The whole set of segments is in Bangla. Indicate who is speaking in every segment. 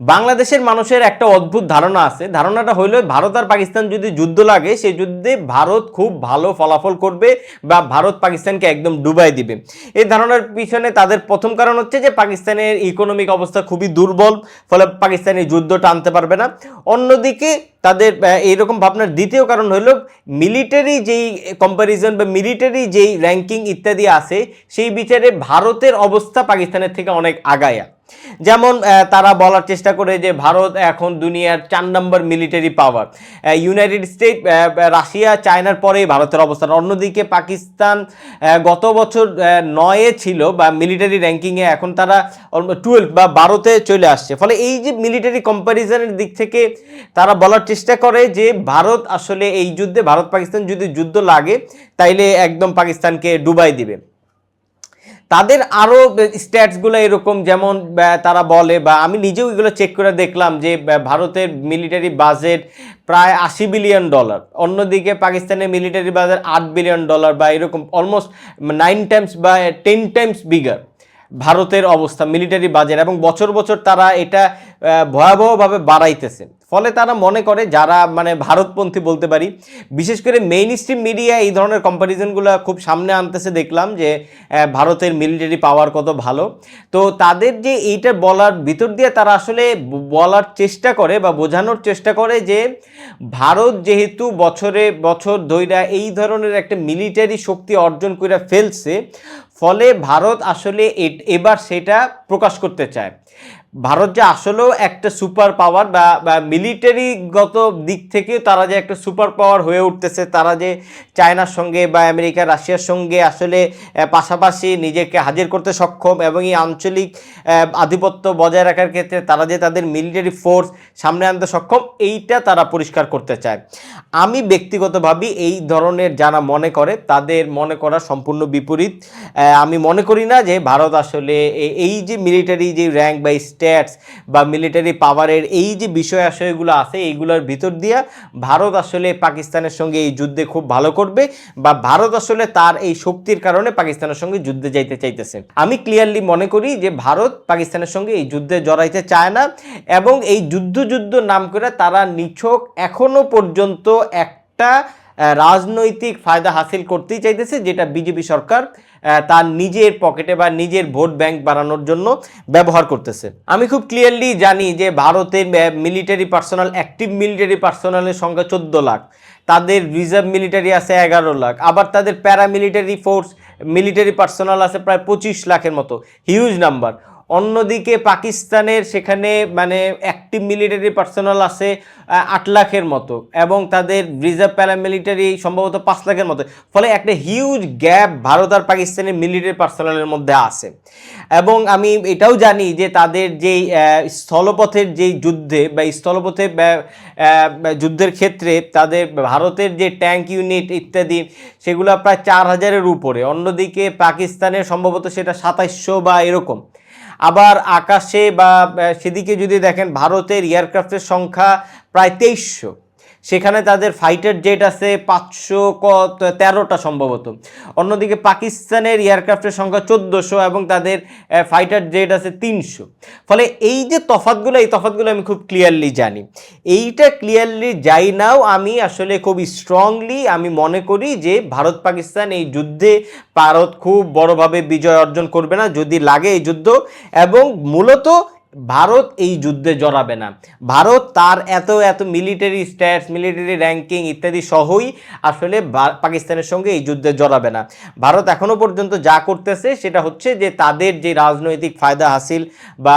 Speaker 1: বাংলাদেশের মানুষের একটা অদ্ভুত ধারণা আছে। ধারণাটা হইল ভারত আর পাকিস্তান যদি যুদ্ধ লাগে সেই যুদ্ধে ভারত খুব ভালো ফলাফল করবে বা ভারত পাকিস্তানকে একদম ডুবাই দিবে। এই ধারণার পিছনে তাদের প্রথম কারণ হচ্ছে যে পাকিস্তানের ইকোনমিক অবস্থা খুবই দুর্বল, ফলে পাকিস্তান এই যুদ্ধ টানতে পারবে না। অন্যদিকে তাদের এইরকম ভাবনার দ্বিতীয় কারণ হলো মিলিটারি যেই কম্প্যারিজন বা মিলিটারি যেই র্যাঙ্কিং ইত্যাদি আছে, সেই বিচারে ভারতের অবস্থা পাকিস্তানের থেকে অনেক আগায়া। যেমন তারা বলার চেষ্টা করে যে ভারত এখন দুনিয়ার চার নম্বর military power United State Russia, চায়নার পরেই ভারতের অবস্থান। অন্যদিকে পাকিস্তান গত বছর নয়ে ছিল বা মিলিটারি র্যাঙ্কিংয়ে এখন তারা টুয়েলভ বা বারোতে চলে আসছে। ফলে এই যে মিলিটারি কম্প্যারিজনের দিক থেকে তারা বলার চেষ্টা করে যে ভারত আসলে এই যুদ্ধে ভারত পাকিস্তান যদি যুদ্ধ লাগে, তাইলে একদম পাকিস্তানকে ডুবাই দিবে। তাদের আরও স্ট্যাটসগুলো এরকম যেমন তারা বলে, বা আমি নিজেও এগুলো চেক করে দেখলাম যে ভারতের মিলিটারি বাজেট প্রায় আশি বিলিয়ন ডলার অন্যদিকে পাকিস্তানের মিলিটারি বাজেট আট বিলিয়ন ডলার বা এরকম অলমোস্ট নাইন টাইমস বা টেন টাইমস বিগার ভারতের অবস্থা মিলিটারি বাজেট এবং বছর বছর তারা এটা ভয়াবহভাবে বাড়াইতেছে। ফলে তারা মনে করে যারা মানে ভারতপন্থী বলতে পারি, বিশেষ করে মেইন স্ট্রিম মিডিয়া এই ধরনের কম্প্যারিজনগুলো খুব সামনে আনতেছে দেখলাম যে ভারতের মিলিটারি পাওয়ার কত ভালো। তো তাদের যে এইটা বলার ভিতর দিয়ে তারা আসলে বলার চেষ্টা করে বা বোঝানোর চেষ্টা করে যে, ভারত যেহেতু বছরে বছর ধৈরা এই ধরনের একটা মিলিটারি শক্তি অর্জন করে ফেলছে, ফলে ভারত আসলে এবার সেটা প্রকাশ করতে চায়। ভারত যে আসলেও একটা সুপার পাওয়ার বা মিলিটারিগত দিক থেকে তারা যে একটা সুপার পাওয়ার হয়ে উঠতেছে, তারা যে চায়নার সঙ্গে বা আমেরিকা, রাশিয়ার সঙ্গে আসলে পাশাপাশি নিজেকে হাজির করতে সক্ষম এবং এই আঞ্চলিক আধিপত্য বজায় রাখার ক্ষেত্রে তারা যে তাদের মিলিটারি ফোর্স সামনে আনতে সক্ষম, এইটা তারা পরিষ্কার করতে চায়। আমি ব্যক্তিগতভাবে এই ধরনের যারা মনে করে, তাদের মনে করা সম্পূর্ণ বিপরীত। আমি মনে করি না যে ভারত আসলে এই যে মিলিটারি যে র্যাঙ্ক বা স্ট্যাটস বা মিলিটারি পাওয়ারের এই যে বিষয় আশয়গুলো আছে, এইগুলোর ভিতর দিয়া ভারত আসলে পাকিস্তানের সঙ্গে এই যুদ্ধে খুব ভালো করবে বা ভারত আসলে তার এই শক্তির কারণে পাকিস্তানের সঙ্গে যুদ্ধে যাইতে চাইতেছে। আমি ক্লিয়ারলি মনে করি যে ভারত পাকিস্তানের সঙ্গে এই যুদ্ধে জড়াইতে চায় না এবং এই যুদ্ধ যুদ্ধ নাম করে তারা নিছক এখনও পর্যন্ত একটা রাজনৈতিক ফায়দা হাসিল করতেই চাইতেছে, যেটা বিজেপি সরকার তার নিজের পকেটে বা নিজের ভোট ব্যাংক বাড়ানোর জন্য ব্যবহার করতেছে। আমি খুব ক্লিয়ারলি জানি যে ভারতের মিলিটারি পার্সোনাল অ্যাক্টিভ মিলিটারি পার্সোনালের সংখ্যা চোদ্দ লাখ। তাদের রিজার্ভ মিলিটারি আছে এগারো লাখ। আবার তাদের প্যারামিলিটারি ফোর্স মিলিটারি পার্সোনাল আছে প্রায় পঁচিশ লাখের মতো। হিউজ নাম্বার অন্যদিকে পাকিস্তানের সেখানে মানে অ্যাক্টিভ মিলিটারি পার্সোনাল আছে আট লাখের মতো এবং তাদের রিজার্ভ প্যারামিলিটারি সম্ভবত পাঁচ লাখের মতো। ফলে একটা হিউজ গ্যাপ ভারত আর পাকিস্তানের মিলিটারি পার্সোনালের মধ্যে আছে। এবং আমি এটাও জানি যে তাদের যেই স্থলপথের যেই যুদ্ধে বা স্থলপথে যুদ্ধের ক্ষেত্রে তাদের ভারতের যে ট্যাঙ্ক ইউনিট ইত্যাদি, সেগুলো প্রায় চার হাজারের উপরে। অন্যদিকে পাকিস্তানের সম্ভবত সেটা সাতাইশশো বা এরকম। আবার আকাশে বা সেদিকে যদি দেখেন ভারতের এয়ারক্রাফটের সংখ্যা প্রায় তেইশশো। সেখানে তাদের ফাইটার জেট আছে পাঁচশো কত তেরোটা সম্ভবত। অন্যদিকে পাকিস্তানের এয়ারক্রাফটের সংখ্যা চোদ্দোশো এবং তাদের ফাইটার জেট আছে তিনশো। ফলে এই যে তফাতগুলো এই তফাতগুলো আমি খুব ক্লিয়ারলি জানি। এইটা ক্লিয়ারলি যাই নাও, আমি আসলে খুব স্ট্রংলি আমি মনে করি যে ভারত পাকিস্তান এই যুদ্ধে ভারত খুব বড়ভাবে বিজয় অর্জন করবে না, যদি লাগে এই যুদ্ধ। এবং মূলত ভারত এই যুদ্ধে জড়াবে না। ভারত তার এত এত মিলিটারি স্ট্যাটস মিলিটারি র্যাঙ্কিং ইত্যাদি সহই আসলে পাকিস্তানের সঙ্গে এই যুদ্ধে জড়াবে না। ভারত এখনও পর্যন্ত যা করতেছে সেটা হচ্ছে যে তাদের যে রাজনৈতিক ফায়দা হাসিল বা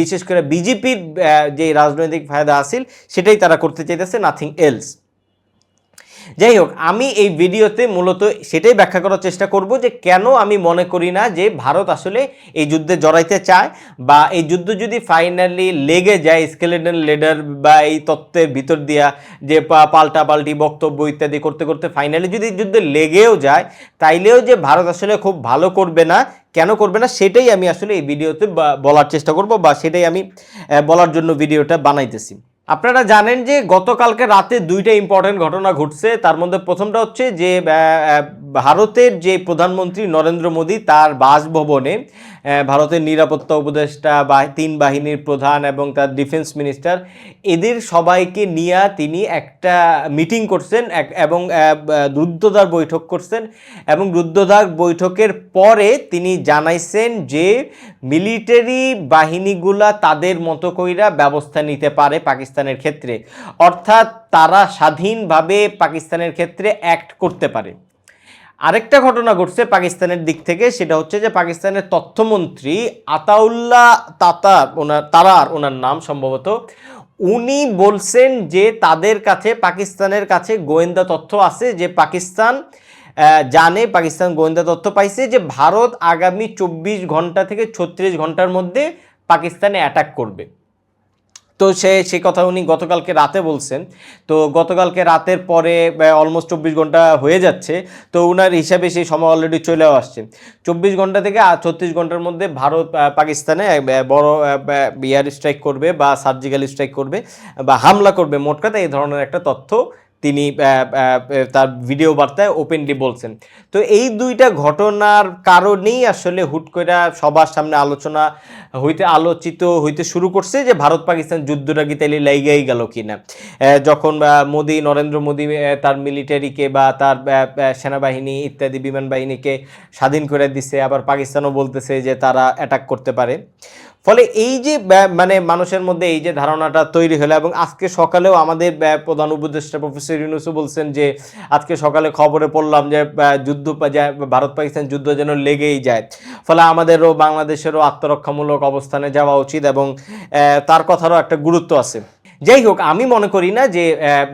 Speaker 1: বিশেষ করে বিজেপির যে রাজনৈতিক ফায়দা হাসিল সেটাই তারা করতে চাইতেছে নাথিং এলস যাই হোক আমি এই ভিডিওতে মূলত সেটাই ব্যাখ্যা করার চেষ্টা করব যে কেন আমি মনে করি না যে ভারত আসলে এই যুদ্ধে জড়াইতে চায় বা এই যুদ্ধ যদি ফাইনালি লেগে যায় স্কেলেটন লেডার বা এই তত্ত্বের ভিতর দিয়া যে পাল্টা পাল্টি বক্তব্য ইত্যাদি করতে করতে ফাইনালি যদি যুদ্ধে লেগেও যায়, তাইলেও যে ভারত আসলে খুব ভালো করবে না, কেন করবে না, সেটাই আমি আসলে এই ভিডিওতে বলার চেষ্টা করব বা সেটাই আমি বলার জন্য ভিডিওটা বানাইতেছি। আপনারা জানেন যে গতকালকে রাতে দুইটা ইম্পর্টেন্ট ঘটনা ঘটছে। তার মধ্যে প্রথমটা হচ্ছে যে ভারতের যে প্রধানমন্ত্রী নরেন্দ্র মোদী তার বাসভবনে ভারতের নিরাপত্তা উপদেষ্টা বা তিন বাহিনীর প্রধান এবং তার ডিফেন্স মিনিস্টার, এদের সবাইকে নিয়ে তিনি একটা মিটিং করছেন এবং রুদ্ধদ্বার বৈঠক করছেন এবং রুদ্ধদ্বার বৈঠকের পরে তিনি জানাইছেন যে মিলিটারি বাহিনীগুলা তাদের মতো কইরা ব্যবস্থা নিতে পারে পাকিস্তানের ক্ষেত্রে। অর্থাৎ তারা স্বাধীনভাবে পাকিস্তানের ক্ষেত্রে অ্যাক্ট করতে পারে। আরেকটা ঘটনা ঘটছে পাকিস্তানের দিক থেকে, সেটা হচ্ছে যে পাকিস্তানের তথ্যমন্ত্রী আতাউল্লাহ তাতার ওনার, তারার, ওনার নাম সম্ভবত, উনি বলছেন যে তাদের কাছে, পাকিস্তানের কাছে গোয়েন্দা তথ্য আছে যে পাকিস্তান জানে, পাকিস্তান গোয়েন্দা তথ্য পাইছে যে ভারত আগামী চব্বিশ ঘণ্টা থেকে ছত্রিশ ঘণ্টার মধ্যে পাকিস্তানে অ্যাটাক করবে। তো সে সে কথা উনি গতকালকে রাতে বলছেন। তো গতকালকে রাতের পরে অলমোস্ট চব্বিশ ঘণ্টা হয়ে যাচ্ছে। তো ওনার হিসাবে সেই সময় অলরেডি চলেও আসছে। চব্বিশ ঘণ্টা থেকে ছত্রিশ ঘণ্টার মধ্যে ভারত পাকিস্তানে বড় বিয়ার স্ট্রাইক করবে বা সার্জিক্যাল স্ট্রাইক করবে বা হামলা করবে। মোট কথা এই ধরনের একটা তথ্য তিনি তার ভিডিও বার্তায় ওপেনলি বলছেন। তো এই দুইটা ঘটনার কারণেই আসলে হুট করে সবার সামনে আলোচনা হইতে আলোচিত হইতে শুরু করছে যে ভারত পাকিস্তান যুদ্ধটা কি তাইলে লাইগাই গেল কিনা। যখন মোদি, নরেন্দ্র মোদী তার মিলিটারিকে বা তার সেনাবাহিনী ইত্যাদি বিমান বাহিনীকে স্বাধীন করে দিছে, আবার পাকিস্তানও বলতেছে যে তারা অ্যাটাক করতে পারে। ফলে এই যে মানে মানুষের মধ্যে এই যে ধারণাটা তৈরি হলো এবং আজকে সকালেও আমাদের প্রধান উপদেষ্টা প্রফেসর ইউনুসু বলছেন যে, আজকে সকালে খবরে পড়লাম যে যুদ্ধ ভারত পাকিস্তান যুদ্ধ যেন লেগেই যায়। ফলে আমাদেরও, বাংলাদেশেরও আত্মরক্ষামূলক অবস্থানে যাওয়া উচিত এবং তার কথারও একটা গুরুত্ব আছে। যাই হোক, আমি মনে করি না যে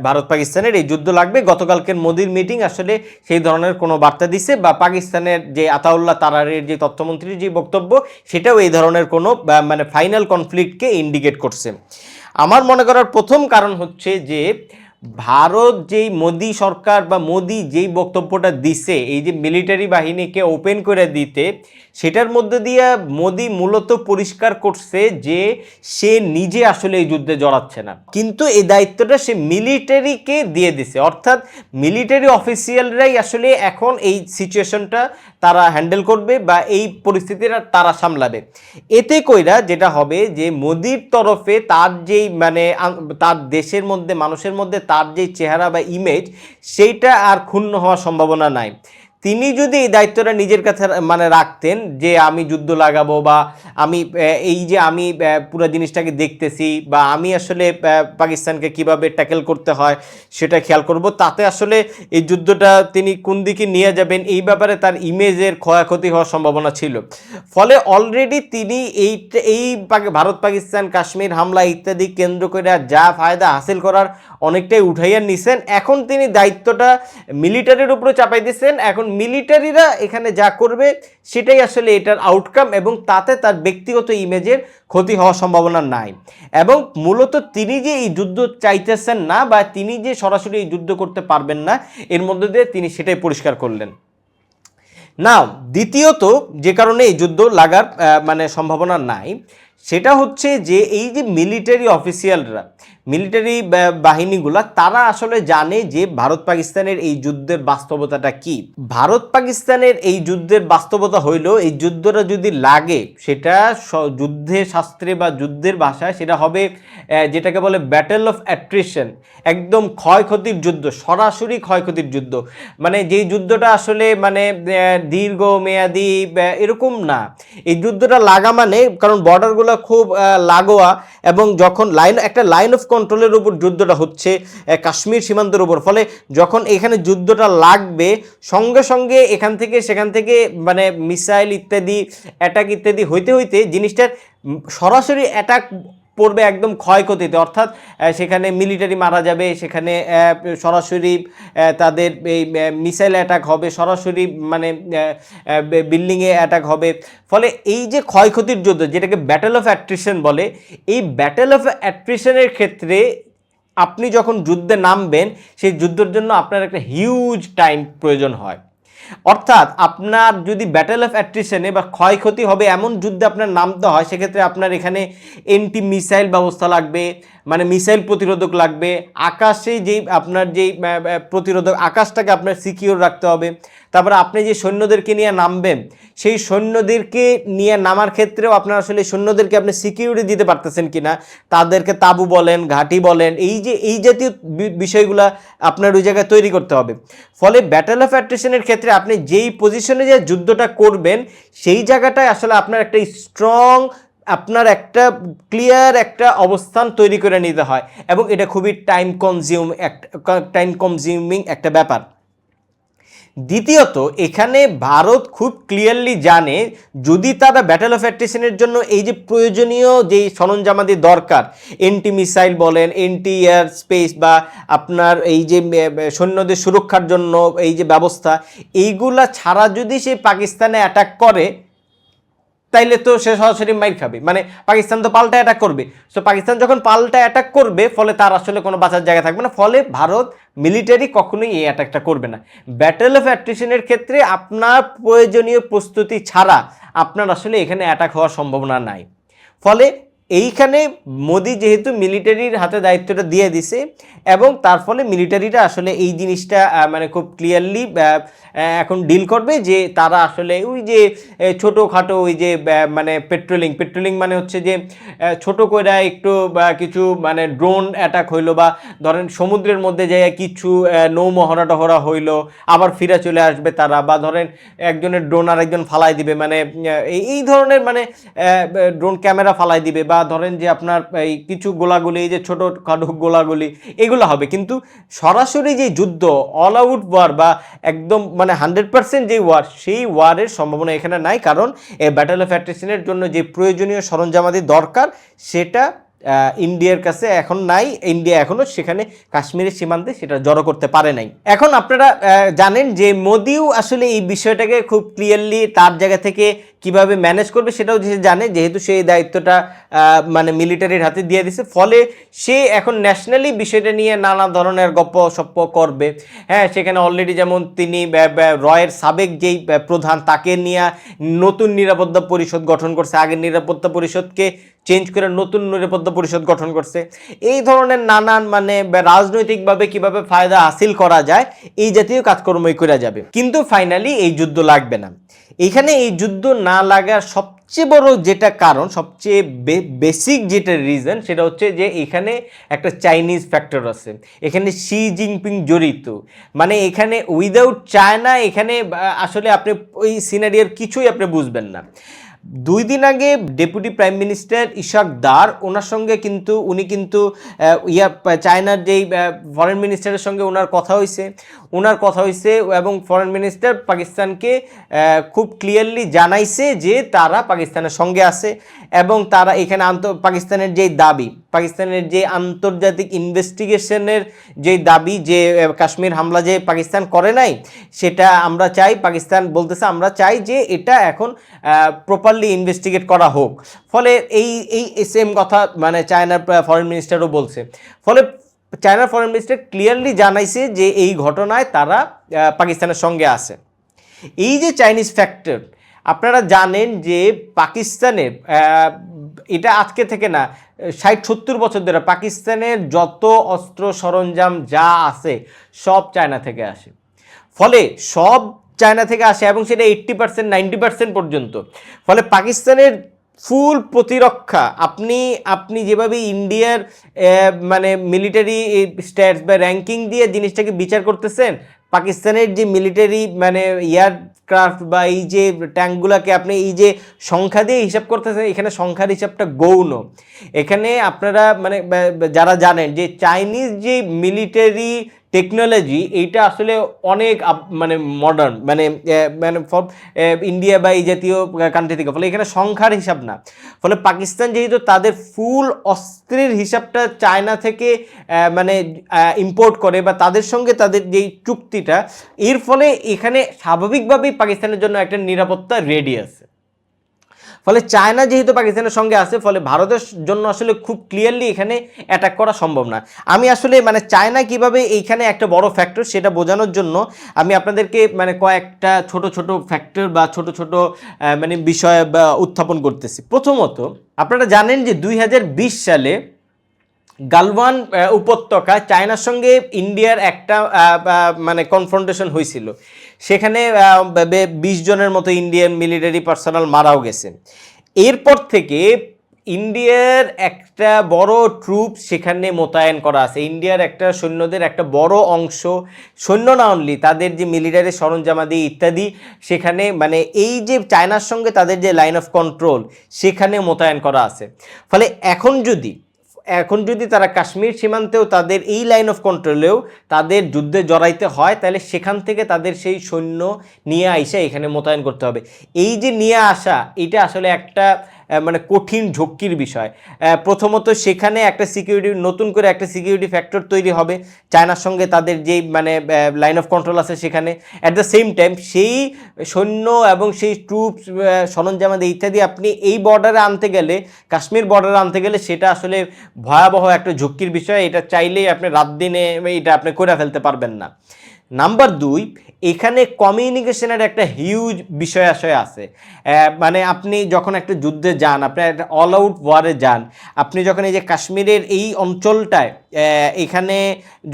Speaker 1: ভারত পাকিস্তানের এই যুদ্ধ লাগবে। গতকালকের মোদির মিটিং আসলে সেই ধরনের কোনো বার্তা দিছে বা পাকিস্তানের যে আতাউল্লাহ তারারের যে তথ্যমন্ত্রীর যে বক্তব্য, সেটাও এই ধরনের কোনো মানে ফাইনাল কনফ্লিক্টকে ইন্ডিকেট করছে। আমার মনে করার প্রথম কারণ হচ্ছে যে, ভারত যেই মোদি সরকার বা মোদি যেই বক্তব্যটা দিছে, এই যে মিলিটারি বাহিনীকে ওপেন করে দিতে সেটার মধ্যে দিয়ে মোদি মূলত পরিষ্কার করছে যে সে নিজে আসলে এই যুদ্ধে জড়াচ্ছে না। কিন্তু এই দায়িত্বটা সে মিলিটারিকে দিয়ে দিছে। অর্থাৎ মিলিটারি অফিসিয়ালরাই আসলে এখন এই সিচুয়েশনটা তারা হ্যান্ডেল করবে বা এই পরিস্থিতিটা তারা সামলাবে। এতে কইরা যেটা হবে যে মোদির তরফে তার যেই মানে তার দেশের মধ্যে, মানুষের মধ্যে তার যেই চেহারা বা ইমেজ সেইটা আর ক্ষুণ্ণ হওয়ার সম্ভাবনা নাই। তিনি যদি এই দায়িত্বটা নিজের কাছে মানে রাখতেন যে আমি যুদ্ধ লাগাবো বা আমি এই যে আমি পুরো জিনিসটাকে দেখতেছি বা আমি আসলে পাকিস্তানকে কীভাবে ট্যাকেল করতে হয় সেটা খেয়াল করব, তাতে আসলে এই যুদ্ধটা তিনি কোন দিকে নিয়ে যাবেন এই ব্যাপারে তার ইমেজের ক্ষয়ক্ষতি হওয়ার সম্ভাবনা ছিল। ফলে অলরেডি তিনি এই এই ভারত, পাকিস্তান, কাশ্মীর হামলা ইত্যাদি কেন্দ্র করে যা ফায়দা হাসিল করার অনেকটাই উঠাইয়া নিছেন। এখন তিনি দায়িত্বটা মিলিটারির উপরে চাপাই দিচ্ছেন এখন মিলিটারিরা এখানে যা করবে, সেটাই আসলে এটার আউটকাম এবং তাতে তার ব্যক্তিগত ইমেজের ক্ষতি হওয়ার সম্ভাবনা নাই। এবং মূলত তিনি যে এই যুদ্ধ চাইতেছেন না বা তিনি যে সরাসরি এই যুদ্ধ করতে পারবেন না, এর মধ্যে দিয়ে তিনি সেটাই পরিষ্কার করলেন। না দ্বিতীয়ত যে কারণে এই যুদ্ধ লাগার মানে সম্ভাবনা নাই সেটা হচ্ছে যে এই যে মিলিটারি অফিসিয়ালরা মিলিটারি বাহিনীগুলা, তারা আসলে জানে যে ভারত পাকিস্তানের এই যুদ্ধের বাস্তবতাটা কি। ভারত পাকিস্তানের এই যুদ্ধের বাস্তবতা হইল এই যুদ্ধটা যদি লাগে, সেটা যুদ্ধে শাস্ত্রে বা যুদ্ধের ভাষায় সেটা হবে যেটাকে বলে ব্যাটেল অফ অ্যাট্রিশন একদম ক্ষয়ক্ষতির যুদ্ধ, সরাসরি ক্ষয়ক্ষতির যুদ্ধ। মানে যেই যুদ্ধটা আসলে মানে দীর্ঘ মেয়াদি এরকম না। এই যুদ্ধটা লাগা মানে কারণ বর্ডারগুলো খুব লাগোয়া এবং যখন লাইন একটা লাইন অফ কন্ট্রোলের উপর যুদ্ধটা হচ্ছে কাশ্মীর সীমান্তের উপর। ফলে যখন এখানে যুদ্ধটা লাগবে, সঙ্গে সঙ্গে এখান থেকে, সেখান থেকে মানে মিসাইল ইত্যাদি অ্যাটাক ইত্যাদি হইতে হইতে জিনিসটার সরাসরি অ্যাটাক পড়বে একদম ক্ষয়ক্ষতিতে। অর্থাৎ সেখানে মিলিটারি মারা যাবে, সেখানে সরাসরি তাদের এই মিসাইল অ্যাটাক হবে, সরাসরি মানে বিল্ডিংয়ে অ্যাটাক হবে। ফলে এই যে ক্ষয়ক্ষতির যুদ্ধ, যেটাকে ব্যাটেল অফ অ্যাট্রিশন বলে, এই ব্যাটেল অফ অ্যাট্রিশনের ক্ষেত্রে আপনি যখন যুদ্ধে নামবেন, সেই যুদ্ধের জন্য আপনার একটা হিউজ টাইম প্রয়োজন হয়। অর্থাৎ আপনার যদি ব্যাটেল অফ অ্যাট্রিশনে বা ক্ষয়ক্ষতি হবে এমন যুদ্ধে আপনার নামতে হয়, সেক্ষেত্রে আপনার এখানে এন্টি মিসাইল ব্যবস্থা লাগবে মানে মিসাইল প্রতিরোধক লাগবে। আকাশে যেই আপনার যেই প্রতিরোধক আকাশটাকে আপনার সিকিউর রাখতে হবে। তারপরে আপনি যে সৈন্যদেরকে নিয়ে নামবেন, সেই সৈন্যদেরকে নিয়ে নামার ক্ষেত্রেও আপনার আসলে সৈন্যদেরকে আপনি সিকিউরিটি দিতে পারতেছেন কিনা, তাদেরকে তাবু বলেন, ঘাঁটি বলেন, এই যে, এই জাতীয় বিষয়গুলা আপনার ওই জায়গায় তৈরি করতে হবে। ফলে ব্যাটেল অফ অ্যাট্রিশনের ক্ষেত্রে আপনি যেই পজিশনে যে যুদ্ধটা করবেন, সেই জায়গাটায় আসলে আপনার একটা স্ট্রং আপনার একটা ক্লিয়ার একটা অবস্থান তৈরি করে নিতে হয়। এবং এটা খুবই টাইম কনজিউম একটা টাইম কনজিউমিং একটা ব্যাপার। দ্বিতীয়ত, এখানে ভারত খুব ক্লিয়ারলি জানে যদি তারা ব্যাটেল অফ অ্যাট্রিশনের জন্য এই যে প্রয়োজনীয় যেই সরঞ্জামাদি দরকার এন্টি মিসাইল বলেন এন্টি এয়ার স্পেস বা আপনার এই যে সৈন্যদের সুরক্ষার জন্য এই যে ব্যবস্থা, এইগুলা ছাড়া যদি সে পাকিস্তানে অ্যাটাক করে তাইলে তো সে সরাসরি মাইর খাবে। মানে পাকিস্তান তো পাল্টা অ্যাটাক করবে। সো পাকিস্তান যখন পাল্টা অ্যাটাক করবে, ফলে তার আসলে কোনো বাঁচার জায়গা থাকবে না। ফলে ভারত মিলিটারি কখনোই এই অ্যাটাকটা করবে না। ব্যাটেল অফ অ্যাট্রিশনের ক্ষেত্রে আপনার প্রয়োজনীয় প্রস্তুতি ছাড়া আপনার আসলে এখানে অ্যাটাক হওয়ার সম্ভাবনা নাই। ফলে এইখানে মোদি যেহেতু মিলিটারির হাতে দায়িত্বটা দিয়ে দিছে, এবং তার ফলে মিলিটারিটা আসলে এই জিনিসটা মানে খুব ক্লিয়ারলি এখন ডিল করবে যে তারা আসলে ওই যে ছোটোখাটো ওই যে মানে পেট্রোলিং পেট্রোলিং মানে হচ্ছে যে ছোট করে একটু কিছু মানে ড্রোন অ্যাটাক হইল বা ধরেন সমুদ্রের মধ্যে যাইয়া কিছু নৌমহড়া টহরা হইল, আবার ফিরে চলে আসবে তারা, বা ধরেন একজনের ড্রোন আর একজন ফালাই দিবে মানে এই ধরনের মানে ড্রোন ক্যামেরা ফালাই দিবে, বা ধরেন যে আপনার এই কিছু গোলাগুলি, এই যে ছোটো খাটো গোলাগুলি, এগুলো হবে। কিন্তু সরাসরি যে যুদ্ধ অল আউট ওয়ার বা একদম মানে হান্ড্রেড পার্সেন্ট যে ওয়ার সেই ওয়ারের সম্ভাবনা এখানে নাই। কারণ এই ব্যাটেল অফ অ্যাট্রিশনের জন্য যে প্রয়োজনীয় সরঞ্জামাদি দরকার, সেটা ইন্ডিয়ার কাছে এখন নাই। ইন্ডিয়া এখনও সেখানে কাশ্মীরের সীমান্তে সেটা জড়ো করতে পারে নাই। এখন আপনারা জানেন যে মোদিও আসলে এই বিষয়টাকে খুব ক্লিয়ারলি তার জায়গা থেকে কীভাবে ম্যানেজ করবে সেটাও সে জানে, যেহেতু সে দায়িত্বটা মানে মিলিটারির হাতে দিয়ে দিছে। ফলে সে এখন ন্যাশনালি বিষয়টা নিয়ে নানা ধরনের গপ্প সপ্প করবে। হ্যাঁ সেখানে অলরেডি যেমন তিনি রয়ের সাবেক যেই প্রধান, তাকে নিয়ে নতুন নিরাপত্তা পরিষদ গঠন করছে। আগের নিরাপত্তা পরিষদকে চেঞ্জ করে নতুন নিরাপত্তা পরিষদ গঠন করছে। এই ধরনের নানান মানে রাজনৈতিকভাবে কীভাবে ফায়দা হাসিল করা যায়, এই জাতীয় কাজকর্মই করা যাবে। কিন্তু ফাইনালি এই যুদ্ধ লাগবে না। এখানে এই যুদ্ধ না লাগার সবচেয়ে বড় যেটা কারণ, সবচেয়ে বেসিক যেটা রিজন সেটা হচ্ছে যে এখানে একটা চাইনিজ ফ্যাক্টর আছে। এখানে শি জিনপিং জড়িত। মানে এখানে উইদাউট চায়না এখানে আসলে আপনি ওই সিনারিয়ার কিছুই আপনি বুঝবেন না। দুই দিন আগে ডেপুটি প্রাইম মিনিস্টার ইশাক দার, ওনার সঙ্গে কিন্তু, উনি কিন্তু ইয়া, চায়নার যেই ফরেন মিনিস্টারের সঙ্গে ওনার কথা হয়েছে ওনার কথা হয়েছে এবং ফরেন মিনিস্টার পাকিস্তানকে খুব ক্লিয়ারলি জানাইছে যে তারা পাকিস্তানের সঙ্গে আছে এবং তারা এখানে আন্ত, পাকিস্তানের যেই দাবি পাকিস্তানের যে আন্তর্জাতিক ইনভেস্টিগেশনের যে দাবি, যে কাশ্মীর হামলা যে পাকিস্তান করে নাই, সেটা আমরা চাই, পাকিস্তান বলতেছে আমরা চাই যে এটা এখন প্রপারলি ইনভেস্টিগেট করা হোক। ফলে এই এই সেম কথা মানে চায়নার ফরেন মিনিস্টারও বলছে। ফলে চায়নার ফরেন মিনিস্টার ক্লিয়ারলি জানাইছে যে এই ঘটনায় তারা পাকিস্তানের সঙ্গে আছে। এই যে চাইনিজ ফ্যাক্টর আপনারা জানেন যে পাকিস্তানের এটা আজকে থেকে না, ষাট সত্তর বছর ধরে পাকিস্তানের যত অস্ত্র সরঞ্জাম যা আছে সব চায়না থেকে আসে। ফলে সব চায়না থেকে আসে এবং সেটা এইট্টি পার্সেন্ট নাইনটি পার্সেন্ট পর্যন্ত। ফলে পাকিস্তানের ফুল প্রতিরক্ষা। আপনি আপনি যেভাবে ইন্ডিয়ার মানে মিলিটারি স্ট্যাটস বা র্যাঙ্কিং দিয়ে জিনিসটাকে বিচার করতেছেন, পাকিস্তানের যে মিলিটারি মানে এয়ারক্রাফট বা এই যে ট্যাঙ্কগুলোকে আপনি এই যে সংখ্যা দিয়ে হিসাব করতেছেন, এখানে সংখ্যার হিসাবটা গৌণ। এখানে আপনারা মানে যারা জানেন যে চাইনিজ যে মিলিটারি টেকনোলজি এইটা আসলে অনেক মানে মডার্ন মানে মানে ফর ইন্ডিয়া বা এই জাতীয় কান্ট্রি থেকে, ফলে এখানে সংখ্যার হিসাব না। ফলে পাকিস্তান যেহেতু তাদের ফুল অস্ত্রের হিসাবটা চায়না থেকে মানে ইম্পোর্ট করে বা তাদের সঙ্গে তাদের যেই চুক্তিটা, এর ফলে এখানে স্বাভাবিকভাবেই পাকিস্তানের জন্য একটা নিরাপত্তা রেডি আছে। ফলে চায়না যেহেতু পাকিস্তানের সঙ্গে আছে, ফলে ভারতের জন্য আসলে খুব ক্লিয়ারলি এখানে অ্যাটাক করা সম্ভব না। আমি আসলে মানে চায়না কীভাবে এইখানে একটা বড় ফ্যাক্টর সেটা বোঝানোর জন্য আমি আপনাদেরকে মানে কয়েকটা ছোট ছোট ফ্যাক্টর বা ছোট ছোট মানে বিষয় উত্থাপন করতেছি। প্রথমত, আপনারা জানেন যে দুই হাজার বিশ সালে গালওয়ান উপত্যকা চায়নার সঙ্গে ইন্ডিয়ার একটা মানে কনফ্রন্টেশন হয়েছিল সেখানে বিশ জনের মতো ইন্ডিয়ান মিলিটারি পার্সোনাল মারাও গেছে। এরপর থেকে ইন্ডিয়ার একটা বড় ট্রুপ সেখানে মোতায়েন করা আছে। ইন্ডিয়ার একটা সৈন্যদের একটা বড় অংশ, সৈন্য না অনলি তাদের যে মিলিটারি সরঞ্জামাদি ইত্যাদি সেখানে মানে এই যে চায়নার সঙ্গে তাদের যে লাইন অফ কন্ট্রোল সেখানে মোতায়েন করা আছে। ফলে এখন যদি এখন যদি তারা কাশ্মীর সীমান্তেও তাদের এই লাইন অফ কন্ট্রোলেও তাদের যুদ্ধে জড়াইতে হয়, তাহলে সেখান থেকে তাদের সেই সৈন্য নিয়ে আইসা এখানে মোতায়েন করতে হবে। এই যে নিয়ে আসা, এটা আসলে একটা মানে কঠিন ঝক্কির বিষয়। প্রথমত সেখানে একটা সিকিউরিটি নতুন করে একটা সিকিউরিটি ফ্যাক্টর তৈরি হবে। চায়নার সঙ্গে তাদের যে মানে লাইন অফ কন্ট্রোল আছে সেখানে। অ্যাট দ্য সেম টাইম সেই সৈন্য এবং সেই ট্রুপস সরঞ্জামাদি ইত্যাদি আপনি এই বর্ডারে আনতে গেলে, কাশ্মীর বর্ডারে আনতে গেলে সেটা আসলে ভয়াবহ একটা ঝুঁকির বিষয়। এটা চাইলেই আপনি রাত দিনে এটা আপনি করে ফেলতে পারবেন না। নাম্বার দুই, এখানে কমিউনিকেশনের একটা হিউজ বিষয় আশয় আছে। মানে আপনি যখন একটা যুদ্ধে যান, আপনি একটা অল আউট ওয়ারে যান, আপনি যখন এই যে কাশ্মীরের এই অঞ্চলটায় এখানে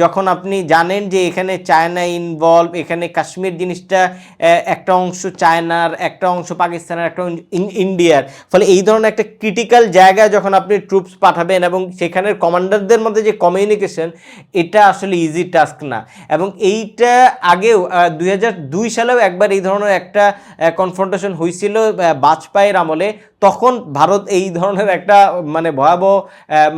Speaker 1: যখন আপনি জানেন যে এখানে চায়না ইনভলভ এখানে কাশ্মীর জিনিসটা একটা অংশ চায়নার, একটা অংশ পাকিস্তানের, একটা ইন্ডিয়ার। ফলে এই ধরনের একটা ক্রিটিক্যাল জায়গায় যখন আপনি ট্রুপস পাঠাবেন এবং সেখানের কমান্ডারদের মধ্যে যে কমিউনিকেশন এটা আসলে ইজি টাস্ক না। এবং এইটা আগেও দুই সালেও একবার এই ধরনের একটা কনফ্রন্টেশন হয়েছিল বাজপেয়ীর আমলে। তখন ভারত এই ধরনের একটা মানে ভয়াবহ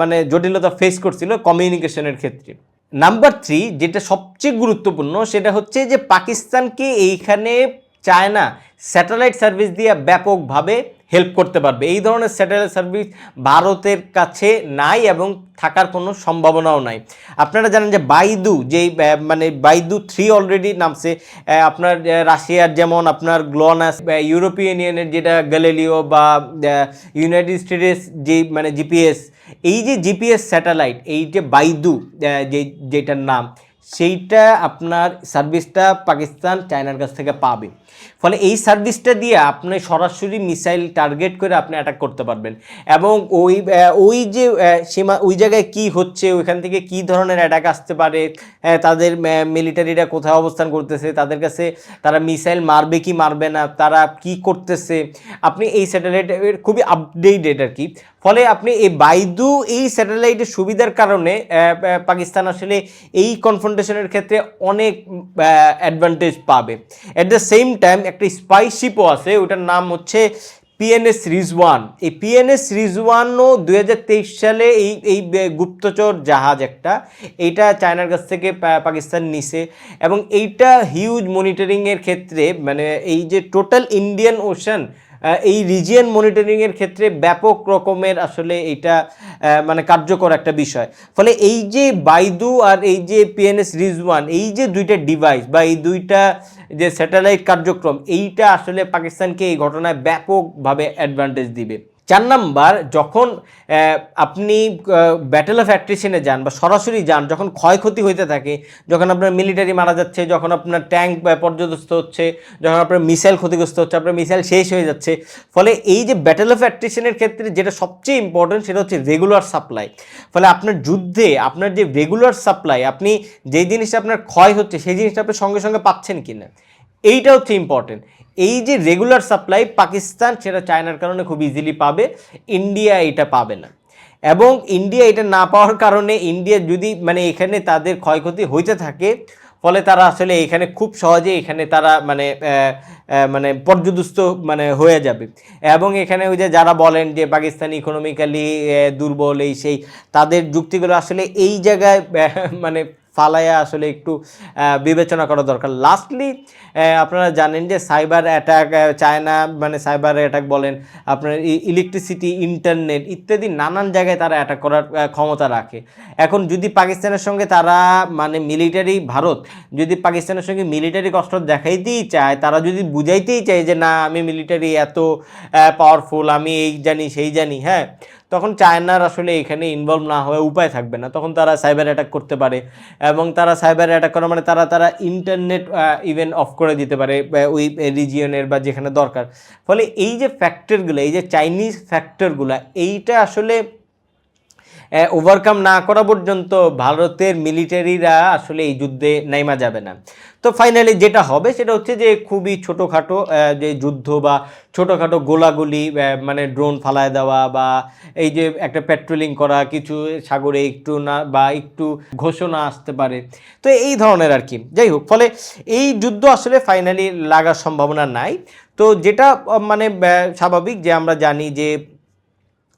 Speaker 1: মানে জটিলতা ফেস করছিল কমিউনিকেশনের ক্ষেত্রে। নাম্বার থ্রি যেটা সবচেয়ে গুরুত্বপূর্ণ, সেটা হচ্ছে যে পাকিস্তানকে এইখানে চায়না স্যাটেলাইট সার্ভিস দিয়ে ব্যাপকভাবে হেল্প করতে পারবে। এই ধরনের স্যাটেলাইট সার্ভিস ভারতের কাছে নাই এবং থাকার কোনো সম্ভাবনাও নাই। আপনারা জানেন যে বাইদু যেই মানে বাইদু থ্রি অলরেডি নামছে। আপনার রাশিয়ার যেমন আপনার গ্লোনাস ইউরোপিয়ান ইউনিয়নের যেটা গ্যালিলিও বা ইউনাইটেড স্টেটস যে মানে জিপিএস এই যে জিপিএস স্যাটেলাইট এই যে বাইদু যে যেটার নাম সেইটা আপনার সার্ভিসটা পাকিস্তান, চায়নার কাছ থেকে পাবে। ফলে এই সার্ভিসটা দিয়ে আপনি সরাসরি মিসাইল টার্গেট করে আপনি অ্যাটাক করতে পারবেন। এবং ওই ওই যে সীমা, ওই জায়গায় কি হচ্ছে, ওইখান থেকে কি ধরনের অ্যাটাক আসতে পারে তাদের মিলিটারিরা কোথায় অবস্থান করতেছে, তাদের কাছে তারা মিসাইল মারবে কি মারবে না, তারা কি করতেছে, আপনি এই স্যাটেলাইটের খুবই আপডেটেড আর কি। ফলে আপনি এই বাইদু এই স্যাটেলাইটের সুবিধার কারণে পাকিস্তান আসলে এই কনফ্রন্টেশনের ক্ষেত্রে অনেক অ্যাডভান্টেজ পাবে। অ্যাট দ্য সেম টাইম একটা স্পাইশিপও আছে, ওটার নাম হচ্ছে পিএনএস রিজওয়ান এই পিএনএস রিজওয়ানও দু হাজার তেইশ সালে এই এই গুপ্তচর জাহাজ একটা, এইটা চায়নার কাছ থেকে পাকিস্তান নিছে। এবং এইটা হিউজ মনিটরিংয়ের ক্ষেত্রে মানে এই যে টোটাল ইন্ডিয়ান ওশান এই রিজিয়ন মনিটরিংয়ের ক্ষেত্রে ব্যাপক রকমের আসলে এটা মানে কার্যকর একটা বিষয়। ফলে এই যে বাইদু আর এই যে পিএনএস রিজওয়ান এই যে দুইটা ডিভাইস বা এই দুইটা যে স্যাটেলাইট কার্যক্রম, এইটা আসলে পাকিস্তানকে এই ঘটনায় ব্যাপকভাবে অ্যাডভান্টেজ দিবে। চার নাম্বার, যখন আপনি ব্যাটেল অফ অ্যাট্রিশনে যান বা সরাসরি যান, যখন ক্ষয়ক্ষতি হইতে থাকে, যখন আপনার মিলিটারি মারা যাচ্ছে, যখন আপনার ট্যাঙ্ক পর্যদস্ত হচ্ছে, যখন আপনার মিসাইল ক্ষতিগ্রস্ত হচ্ছে, আপনার মিসাইল শেষ হয়ে যাচ্ছে, ফলে এই যে ব্যাটেল অফ অ্যাট্রিশনের ক্ষেত্রে যেটা সবচেয়ে ইম্পর্টেন্ট সেটা হচ্ছে রেগুলার সাপ্লাই ফলে আপনার যুদ্ধে, আপনার যে রেগুলার সাপ্লাই আপনি যেই জিনিসটা আপনার ক্ষয় হচ্ছে, সেই জিনিসটা আপনি সঙ্গে সঙ্গে পাচ্ছেন কিনা, এইটা হচ্ছে ইম্পর্টেন্ট এই যে রেগুলার সাপ্লাই পাকিস্তান, সেটা চায়নার কারণে খুব ইজিলি পাবে ইন্ডিয়া এটা পাবে না। এবং ইন্ডিয়া এটা না পাওয়ার কারণে ইন্ডিয়া যদি মানে এখানে তাদের ক্ষয়ক্ষতি হইতে থাকে, ফলে তারা আসলে এখানে খুব সহজে এখানে তারা মানে মানে পর্যদস্ত মানে হয়ে যাবে। এবং এখানে ওই যে যারা বলেন যে পাকিস্তান ইকোনমিক্যালি দুর্বল এই সেই, তাদের যুক্তিগুলো আসলে এই জায়গায় মানে ফালায়া আসলে একটু বিবেচনা করা দরকার। লাস্টলি আপনারা জানেন যে সাইবার অ্যাটাক চায়না মানে সাইবার অ্যাটাক বলেন, আপনার ইলেকট্রিসিটি ইন্টারনেট ইত্যাদি নানান জায়গায় তারা অ্যাটাক করার ক্ষমতা রাখে। এখন যদি পাকিস্তানের সঙ্গে তারা মানে মিলিটারি ভারত, যদি পাকিস্তানের সঙ্গে মিলিটারি কষ্ট দেখাইতেই চায়, তারা যদি বুঝাইতেই চায় যে, না, আমি মিলিটারি এত পাওয়ারফুল আমি এই জানি, সেই জানি হ্যাঁ তখন চায়নার আসলে এখানে ইনভলভ না হয়ে উপায় থাকবে না। তখন তারা সাইবার অ্যাটাক করতে পারে এবং তারা সাইবার অ্যাটাক করা মানে তারা তারা ইন্টারনেট ইভেন অফ করে দিতে পারে ওই রিজিয়নের বা যেখানে দরকার। ফলে এই যে ফ্যাক্টরগুলো এই যে চাইনিজ ফ্যাক্টরগুলো এইটা আসলে ওভারকাম না করা পর্যন্ত ভারতের মিলিটারিরা আসলে এই যুদ্ধে নাইমা যাবে না। তো ফাইনালি যেটা হবে সেটা হচ্ছে যে খুবই ছোটোখাটো যে যুদ্ধ বা ছোটোখাটো গোলাগুলি মানে ড্রোন ফালায় দেওয়া বা এই যে একটা পেট্রোলিং করা, কিছু সাগরে একটু না বা একটু ঘোষণা আসতে পারে। তো এই ধরনের আর কি। যাই হোক, ফলে এই যুদ্ধ আসলে ফাইনালি লাগার সম্ভাবনা নাই। তো যেটা মানে স্বাভাবিক যে আমরা জানি যে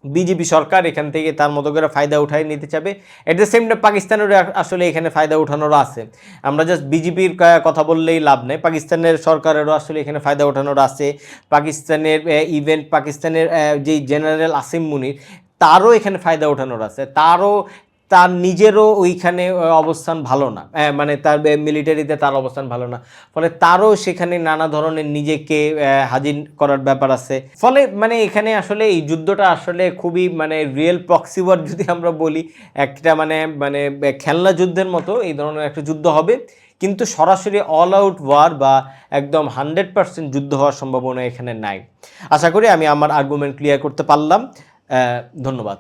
Speaker 1: বিজেপি সরকার এখান থেকে তার মতো করে ফায়দা উঠাই নিতে চাবে। এট দ্য সেম টাইম পাকিস্তানেরও আসলে এখানে ফায়দা উঠানোর আছে। আমরা জাস্ট বিজেপির কথা বললেই লাভ নেই। পাকিস্তানের সরকারেরও আসলে এখানে ফায়দা উঠানোর আছে। পাকিস্তানের ইভেন্ট পাকিস্তানের যেই জেনারেল আসিম মুনির, তারও এখানে ফায়দা উঠানোর আছে। তারও তার নিজেরও ওইখানে অবস্থান ভালো না। মানে তার মিলিটারিতে তার অবস্থান ভালো না। ফলে তারও সেখানে নানা ধরনের নিজেকে হাজির করার ব্যাপার আছে। ফলে মানে এখানে আসলে এই যুদ্ধটা আসলে খুবই মানে রিয়েল প্রক্সিওয়ার যদি আমরা বলি, একটা মানে মানে খেলনা যুদ্ধের মতো এই ধরনের একটা যুদ্ধ হবে। কিন্তু সরাসরি অল আউট ওয়ার বা একদম হান্ড্রেড পার্সেন্ট যুদ্ধ হওয়ার সম্ভাবনা এখানে নাই। আশা করি আমি আমার আর্গুমেন্ট ক্লিয়ার করতে পারলাম। ধন্যবাদ।